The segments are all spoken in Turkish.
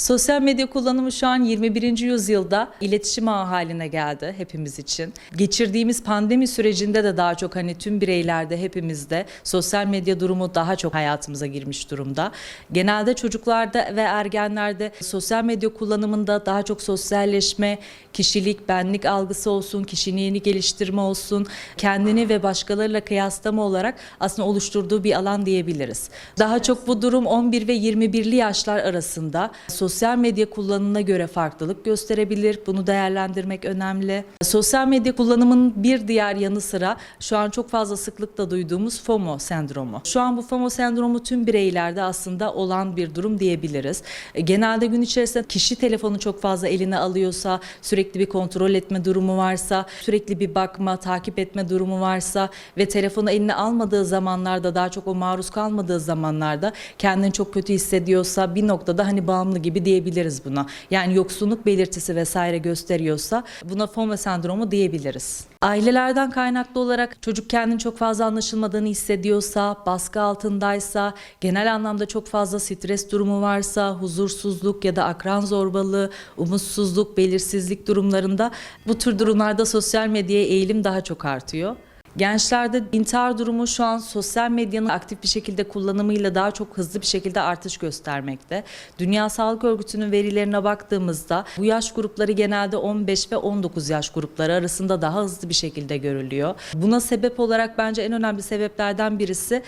Sosyal medya kullanımı şu an 21. yüzyılda iletişim ağı haline geldi hepimiz için. Geçirdiğimiz pandemi sürecinde de daha çok hani tüm bireylerde hepimizde sosyal medya durumu daha çok hayatımıza girmiş durumda. Genelde çocuklarda ve ergenlerde sosyal medya kullanımında daha çok sosyalleşme, kişilik, benlik algısı olsun, kişiliğini geliştirme olsun, kendini ve başkalarıyla kıyaslama olarak aslında oluşturduğu bir alan diyebiliriz. Daha çok bu durum 11 ve 21'li yaşlar arasında sosyal medya kullanımına göre farklılık gösterebilir. Bunu değerlendirmek önemli. Sosyal medya kullanımının bir diğer yanı sıra şu an çok fazla sıklıkla duyduğumuz FOMO sendromu. Şu an bu FOMO sendromu tüm bireylerde aslında olan bir durum diyebiliriz. E, Genelde gün içerisinde kişi telefonu çok fazla eline alıyorsa, sürekli bir kontrol etme durumu varsa, sürekli bir bakma, takip etme durumu varsa ve telefonu eline almadığı zamanlarda daha çok o maruz kalmadığı zamanlarda kendini çok kötü hissediyorsa bir noktada hani bağımlı gibi diyebiliriz buna. Yani yoksunluk belirtisi vesaire gösteriyorsa buna FOMO sendromu diyebiliriz. Ailelerden kaynaklı olarak çocuk kendini çok fazla anlaşılmadığını hissediyorsa, baskı altındaysa, genel anlamda çok fazla stres durumu varsa, huzursuzluk ya da akran zorbalığı, umutsuzluk, belirsizlik durumlarında bu tür durumlarda sosyal medyaya eğilim daha çok artıyor. Gençlerde intihar durumu şu an sosyal medyanın aktif bir şekilde kullanımıyla daha çok hızlı bir şekilde artış göstermekte. Dünya Sağlık Örgütü'nün verilerine baktığımızda bu yaş grupları genelde 15 ve 19 yaş grupları arasında daha hızlı bir şekilde görülüyor. Buna sebep olarak bence en önemli sebeplerden birisi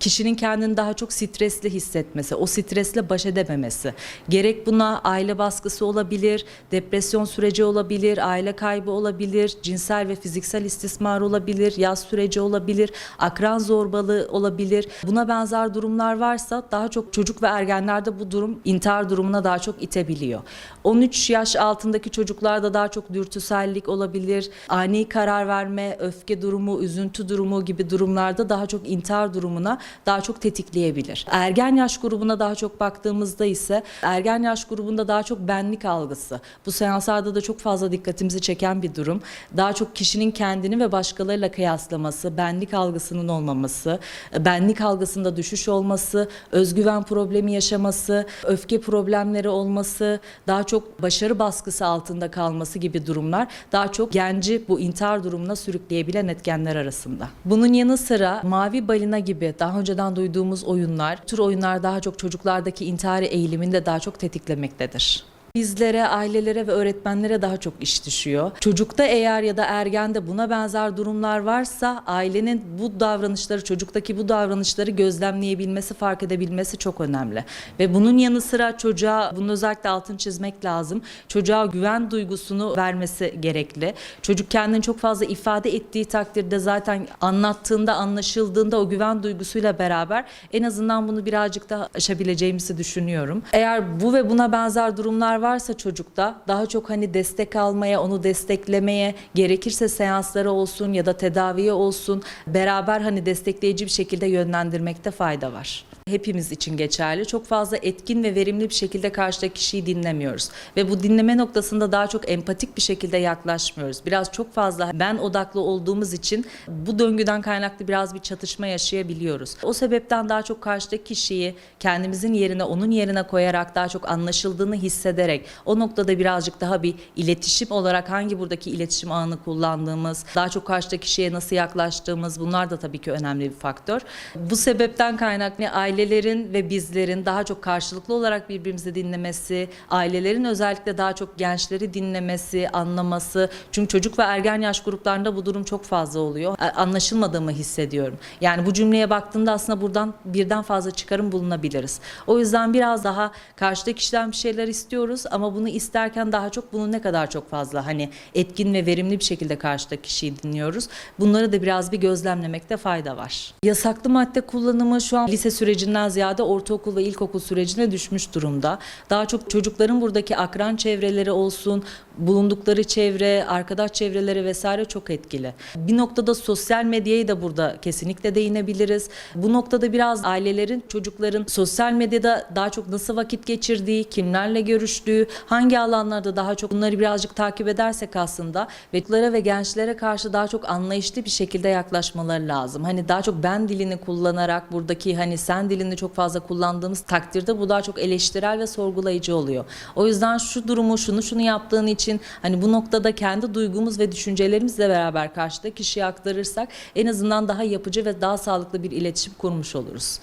kişinin kendini daha çok stresli hissetmesi, o stresle baş edememesi. Gerek buna aile baskısı olabilir, depresyon süreci olabilir, aile kaybı olabilir, cinsel ve fiziksel istismar olabilir, yaz süreci olabilir, akran zorbalığı olabilir. Buna benzer durumlar varsa daha çok çocuk ve ergenlerde bu durum intihar durumuna daha çok itebiliyor. 13 yaş altındaki çocuklarda daha çok dürtüsellik olabilir, ani karar verme, öfke durumu, üzüntü durumu gibi durumlarda daha çok intihar durumuna daha çok tetikleyebilir. Ergen yaş grubuna daha çok baktığımızda ise ergen yaş grubunda daha çok benlik algısı. Bu seanslarda da çok fazla dikkatimizi çeken bir durum. Daha çok kişinin kendini ve başkalarıyla kıyaslaması, benlik algısının olmaması, benlik algısında düşüş olması, özgüven problemi yaşaması, öfke problemleri olması, daha çok başarı baskısı altında kalması gibi durumlar daha çok genci bu intihar durumuna sürükleyebilen etkenler arasında. Bunun yanı sıra mavi balina gibi daha önceden duyduğumuz oyunlar, tür oyunlar daha çok çocuklardaki intihar eğilimini de daha çok tetiklemektedir. Bizlere, ailelere ve öğretmenlere daha çok iş düşüyor. Çocukta eğer ya da ergende buna benzer durumlar varsa ailenin bu davranışları, çocuktaki bu davranışları gözlemleyebilmesi, fark edebilmesi çok önemli. Ve bunun yanı sıra çocuğa, bunun özellikle altını çizmek lazım. Çocuğa güven duygusunu vermesi gerekli. Çocuk kendini çok fazla ifade ettiği takdirde zaten anlattığında, anlaşıldığında o güven duygusuyla beraber en azından bunu birazcık daha aşabileceğimizi düşünüyorum. Eğer bu ve buna benzer durumlar varsa çocukta daha çok hani destek almaya, onu desteklemeye, gerekirse seansları olsun ya da tedaviye olsun beraber hani destekleyici bir şekilde yönlendirmekte fayda var. Hepimiz için geçerli. Çok fazla etkin ve verimli bir şekilde karşıdaki kişiyi dinlemiyoruz. Ve bu dinleme noktasında daha çok empatik bir şekilde yaklaşmıyoruz. Biraz çok fazla ben odaklı olduğumuz için bu döngüden kaynaklı biraz bir çatışma yaşayabiliyoruz. O sebepten daha çok karşıdaki kişiyi kendimizin yerine onun yerine koyarak daha çok anlaşıldığını hissederek o noktada birazcık daha bir iletişim olarak hangi buradaki iletişim ağını kullandığımız, daha çok karşıdaki kişiye nasıl yaklaştığımız bunlar da tabii ki önemli bir faktör. Bu sebepten kaynaklı ailelerin ve bizlerin daha çok karşılıklı olarak birbirimizi dinlemesi, ailelerin özellikle daha çok gençleri dinlemesi, anlaması. Çünkü çocuk ve ergen yaş gruplarında bu durum çok fazla oluyor. Anlaşılmadığımı hissediyorum. Yani bu cümleye baktığımda aslında buradan birden fazla çıkarım bulunabiliriz. O yüzden biraz daha karşıdaki kişiden bir şeyler istiyoruz ama bunu isterken daha çok bunu ne kadar çok fazla hani etkin ve verimli bir şekilde karşıdaki kişiyi dinliyoruz. Bunları da biraz bir gözlemlemekte fayda var. Yasaklı madde kullanımı şu an lise sürecinden ziyade ortaokul ve ilkokul sürecine düşmüş durumda. Daha çok çocukların buradaki akran çevreleri olsun, bulundukları çevre, arkadaş çevreleri vesaire çok etkili. Bir noktada sosyal medyayı da burada kesinlikle değinebiliriz. Bu noktada biraz ailelerin, çocukların sosyal medyada daha çok nasıl vakit geçirdiği, kimlerle görüştüğü, hangi alanlarda daha çok bunları birazcık takip edersek aslında çocuklara ve gençlere karşı daha çok anlayışlı bir şekilde yaklaşmaları lazım. Hani daha çok ben dilini kullanarak buradaki hani sen dilini çok fazla kullandığımız takdirde bu daha çok eleştirel ve sorgulayıcı oluyor. O yüzden şu durumu şunu şunu yaptığın için hani bu noktada kendi duygumuz ve düşüncelerimizle beraber karşıdaki kişiye aktarırsak en azından daha yapıcı ve daha sağlıklı bir iletişim kurmuş oluruz.